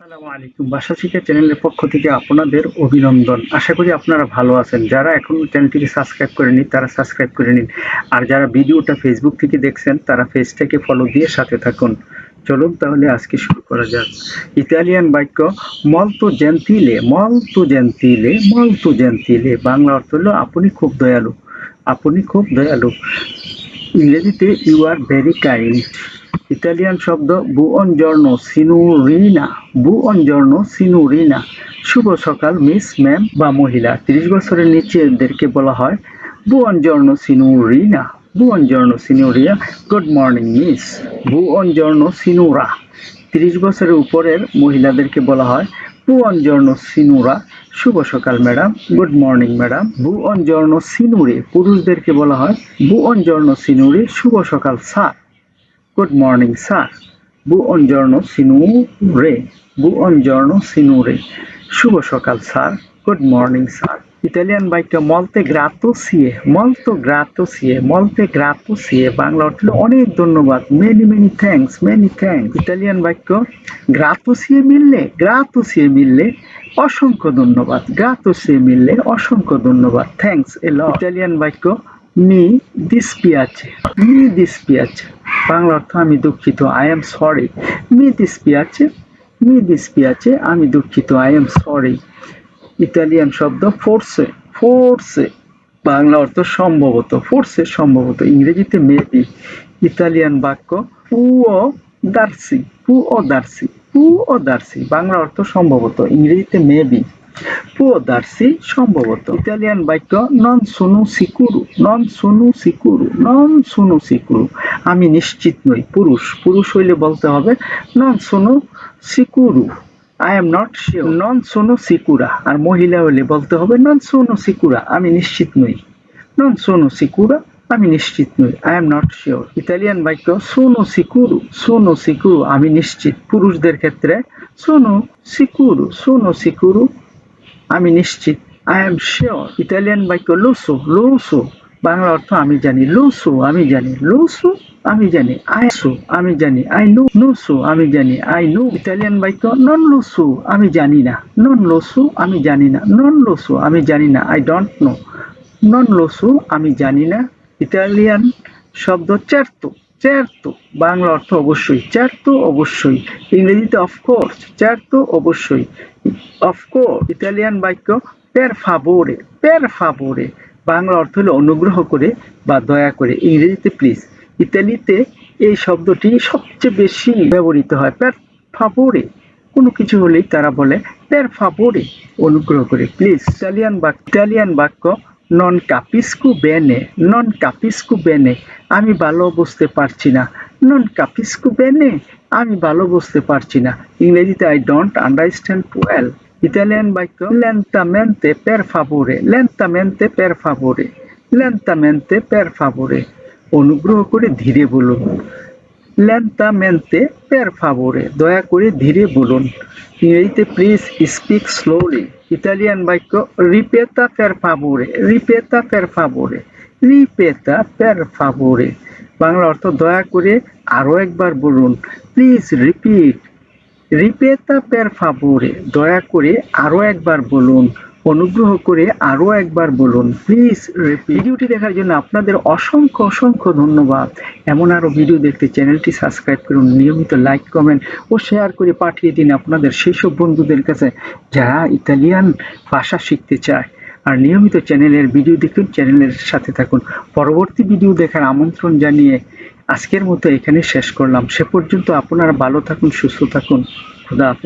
আসসালামু আলাইকুম। বাসা শিখা চ্যানেলের পক্ষ থেকে আপনাদের অভিনন্দন। আশা করি আপনারা ভালো আছেন। যারা এখনও চ্যানেলটিকে সাবস্ক্রাইব করেনি তারা সাবস্ক্রাইব করে নিন। আর যারা ভিডিওটা ফেসবুক থেকে দেখছেন, তারা পেজটাকে ফলো দিয়ে সাথে থাকুন। চলুন তাহলে আজকে শুরু করা যাক। ইতালিয়ান বাক্য, মলতো জেন্তিলে মলতো জেন্তিলে মলতো জেন্তিলে বাংলা অর্থ হলো, আপনি খুব দয়ালু, আপনি খুব দয়ালু। ইংরেজিতে you are very kind Italian শব্দ বুঅন জর্ন সিনুরিনা বুঅন জর্ন সিনুরিনা শুভ সকাল মিস ম্যাম বা মহিলা। তিরিশ বছরের নিচেদেরকে বলা হয় বুঅন জর্ন সিনুরিনা বুঅন জর্ন সিনুরিয়া গুড মর্নিং মিস বুঅন জর্ন সিনুরা তিরিশ বছরের উপরের মহিলাদেরকে বলা হয় বুঅন জর্ন সিনুরা শুভ সকাল ম্যাডাম গুড মর্নিং ম্যাডাম বুঅন জর্ন সিনুরে পুরুষদেরকে বলা হয় বুঅন জর্ন সিনুরে শুভ সকাল sir Good morning, sir. Buongiorno, signore. Buongiorno, signore. শুভ সকাল sir good morning sir Italian বাক্য মলতে গ্রাতো সিয়ে মলতো গ্রাতো সিয়ে মলতে গ্রাতো সিয়ে বাংলা অর্থ অনেক ধন্যবাদ many many thanks many thanks Italian বাক্য গ্রাতো সিয়ে মিললে গ্রাতো সিয়ে মিললে অসংখ্য ধন্যবাদ। গ্রাতো সিয়ে মিললে অসংখ্য ধন্যবাদ। থ্যাঙ্কস এল ইতালিয়ান বাক্য মি দিস দিসপিয়াছে মি দিস দিসপিয়াছে বাংলা অর্থ, আমি দুঃখিত আই এম সরি মি দিস দিসপিয়াছে মি দিস দিসপিয়াছে আমি দুঃখিত আই এম সরি ইতালিয়ান শব্দ ফোর্সে ফোর্সে। বাংলা অর্থ সম্ভবত, ফোর্সে সম্ভবত। ইংরেজিতে মেবি। ইতালিয়ান বাক্য, পুও দার্সি পুও দার্সি পুও দার্সি। বাংলা অর্থ সম্ভবত, ইংরেজিতে মেবি। পুও সম্ভবত। ইতালিয়ান বাক্য নন সুনু সিকুরু নন সুনু সিকুরু নন সুনু সিকুরু আমি নিশ্চিত নই, পুরুষ। পুরুষ হইলে বলতে হবে নন সুনু সিকুরু আই এম নট শিওর নন সোনো সিকুরা আর মহিলা হলে বলতে হবে নন সোনো সিকুরা আমি নিশ্চিত নই। নন সোনো সিকুরা আমি নিশ্চিত নই I am not sure Italian বাক্য সোনো সিকুরু সোনো সিকুরু আমি নিশ্চিত। পুরুষদের ক্ষেত্রে সোনো সিকুরু সোনো সিকুরু আমি নিশ্চিত আই এম শিওর ইতালিয়ান বাক্য লোসো লোসো বাংলা অর্থ আমি জানি লোসো আমি জানি লোসো আমি জানি আইসো আমি জানি আই নো নোসো আমি জানি আই নো ইতালিয়ান বাক্য নন লোসো আমি জানি না নন লোসো আমি জানি না নন লোসো আমি জানি না আই ডোন্ট নো নন লোসো আমি জানি না ইতালিয়ান শব্দ চারতো চারতো, বাংলা অর্থ অবশ্যই চারতো, অবশ্যই। ইংরেজিতে অফকোর্স চারতো, অবশ্যই। অফকোর্স ইতালিয়ান বাক্য পের ফাবোরে পের ফাবোরে বাংলা অর্থ হলো অনুগ্রহ করে বা দয়া করে। ইংরেজিতে প্লিজ ইতালিতে এই শব্দটি সবচেয়ে বেশি ব্যবহৃত হয় পের ফাবোরে কোনো কিছু হলেই তারা বলে পের ফাবোরে অনুগ্রহ করে প্লিজ ইটালিয়ান বাক্য ইটালিয়ান বাক্য নন কাপিসকু বেনে, নন কাপিসকু বেনে, আমি ভালো বুঝতে পারছি না। নন কাপিসকু বেনে, আমি ভালো বুঝতে পারছি না। ইংরেজিতে I don't understand well Italian বাক্য লেন্টামেন্তে পের ফাবোরে লেন্টামেন্তে পের ফাবোরে লেন্টামেন্তে পের ফাবোরে অনুগ্রহ করে ধীরে বলুন। লেন্টামেন্তে পের ফাবোরে দয়া করে ধীরে বলুন। ইংরেজিতে প্লিজ স্পিক স্লোলি ইতালিয়ান বাক্য রিপেতা পের ফাবুরে রিপেতা পের ফাবুরে রিপেতা পের ফাবুরে বাংলা অর্থ দয়া করে আরও একবার বলুন প্লিজ রিপিট রিপেতা পের ফাবুরে দয়া করে আরও একবার বলুন অনুগ্রহ করে আরও একবার বলুন প্লিজ ভিডিওটি দেখার জন্য আপনাদের অসংখ্য অসংখ্য ধন্যবাদ। এমন আরও ভিডিও দেখতে চ্যানেলটি সাবস্ক্রাইব করুন, নিয়মিত লাইক কমেন্ট ও শেয়ার করে পাঠিয়ে দিন আপনাদের সেই সব বন্ধুদের কাছে যারা ইতালিয়ান ভাষা শিখতে চায়। আর নিয়মিত চ্যানেলের ভিডিও দেখুন, চ্যানেলের সাথে থাকুন। পরবর্তী ভিডিও দেখার আমন্ত্রণ জানিয়ে আজকের মতো এখানে শেষ করলাম। সে পর্যন্ত আপনারা ভালো থাকুন, সুস্থ থাকুন। খুদা